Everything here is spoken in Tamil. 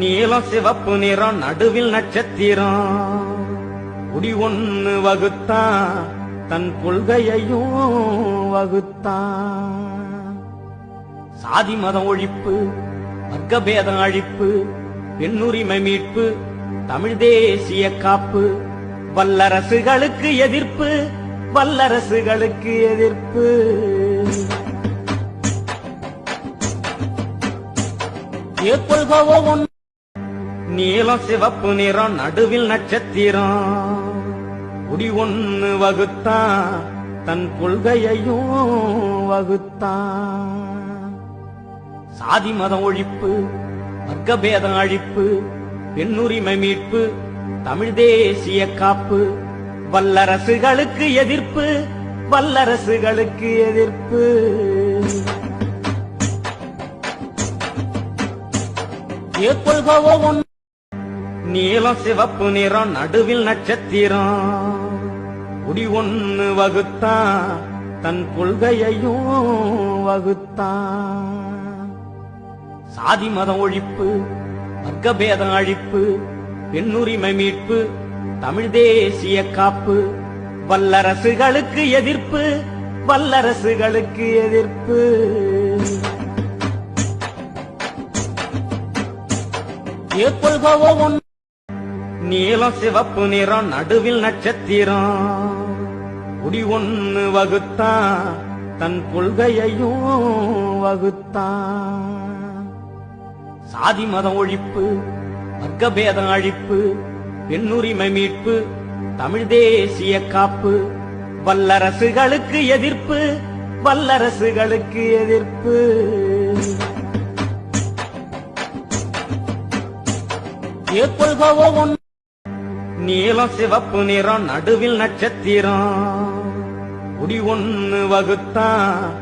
நீலம் சிவப்பு நிறம் நடுவில் நட்சத்திரம். குடி ஒன்னு வகுத்தான் தன் கொள்கையையும் வகுத்தான் சாதி மதம் ஒழிப்பு வர்க்கபேதம் அழிப்பு பெண்ணுரிமை மீட்பு தமிழ் தேசிய காப்பு. வல்லரசுகளுக்கு எதிர்ப்பு வல்லரசுகளுக்கு எதிர்ப்பு. ஏற்பொள்கவோ ஒன்று நீலம் சிவப்பு நிறம் நடுவில் நட்சத்திரம். குடி ஒன்னு வகுத்தான் தன் கொள்கையையும் வகுத்தான் சாதி மதம் ஒழிப்பு வர்க்கபேதம் அழிப்பு பெண்ணுரிமை மீட்பு தமிழ் தேசிய காப்பு. வல்லரசுகளுக்கு எதிர்ப்பு வல்லரசுகளுக்கு எதிர்ப்பு. ஏற்பொள்கவோ ஒன்று நீலம் சிவப்பு நிறம் நடுவில் நட்சத்திரம். குடி ஒன்னு வகுத்தான் தன் கொள்கையையும் வகுத்தான் சாதி மதம் ஒழிப்பு வர்க்கபேதம் அழிப்பு பெண்ணுரிமை மீட்பு தமிழ் தேசிய காப்பு. வல்லரசுகளுக்கு எதிர்ப்பு வல்லரசுகளுக்கு எதிர்ப்பு. ஏற்பொள்கவோ ஒன்று நீலம் சிவப்பு நிறம் நடுவில் நட்சத்திரம். குடி ஒன்னு வகுத்தான் தன் கொள்கையையும் வகுத்தான் சாதி மதம் ஒழிப்பு வர்க்கபேதம் அழிப்பு பெண்ணுரிமை மீட்பு தமிழ் தேசிய காப்பு. வல்லரசுகளுக்கு எதிர்ப்பு வல்லரசுகளுக்கு எதிர்ப்பு. ஏற்பொள்கவோ ஒன்று நீலம் சிவப்பு நிறம் நடுவில் நட்சத்திரம். குடி ஒன்னு வகுத்தான்